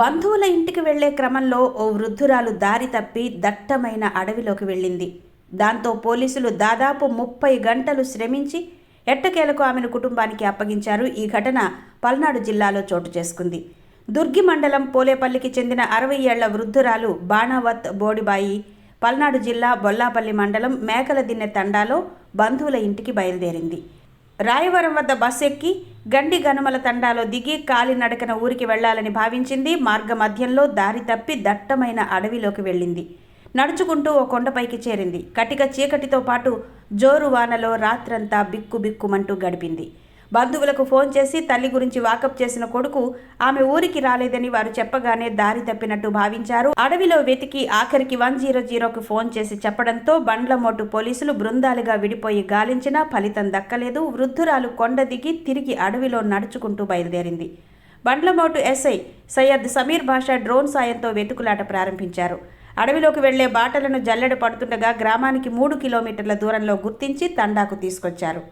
బంధువుల ఇంటికి వెళ్ళే క్రమంలో ఓ వృద్ధురాలు దారి తప్పి దట్టమైన అడవిలోకి వెళ్ళింది. దాంతో పోలీసులు దాదాపు ముప్పై గంటలు శ్రమించి ఎట్టకేలకు ఆమెను కుటుంబానికి అప్పగించారు. ఈ ఘటన పల్నాడు జిల్లాలో చోటు చేసుకుంది. దుర్గి మండలం పోలేపల్లికి చెందిన అరవై ఏళ్ళ వృద్ధురాలు బాణావత్ బోడిబాయి పల్నాడు జిల్లా బొల్లాపల్లి మండలం మేకల దిన్నె తండాలో బంధువుల ఇంటికి బయలుదేరింది. రాయవరం వద్ద బస్ ఎక్కి గండి గనుమల తండాలో దిగి కాలినడకన ఊరికి వెళ్ళాలని భావించింది. మార్గ మధ్యంలో దారి తప్పి దట్టమైన అడవిలోకి వెళ్ళింది. నడుచుకుంటూ ఓ కొండపైకి చేరింది. కటిక చీకటితో పాటు జోరు వానలో రాత్రంతా బిక్కు బిక్కుమంటూ గడిపింది. బంధువులకు ఫోన్ చేసి తల్లి గురించి వాకప్ చేసిన కొడుకు ఆమె ఊరికి రాలేదని వారు చెప్పగానే దారి తప్పినట్టు భావించారు. అడవిలో వెతికి ఆఖరికి వన్ జీరో జీరోకు ఫోన్ చేసి చెప్పడంతో బండ్లమోటు పోలీసులు బృందాలుగా విడిపోయి గాలించినా ఫలితం దక్కలేదు. వృద్ధురాలు కొండ దిగి తిరిగి అడవిలో నడుచుకుంటూ బయలుదేరింది. బండ్లమోటు ఎస్ఐ సయ్యద్ సమీర్ భాషా డ్రోన్ సాయంతో వెతుకులాట ప్రారంభించారు. అడవిలోకి వెళ్ళే బాటలను జల్లెడ పడుతుండగా గ్రామానికి మూడు కిలోమీటర్ల దూరంలో గుర్తించి తండాకు తీసుకొచ్చారు.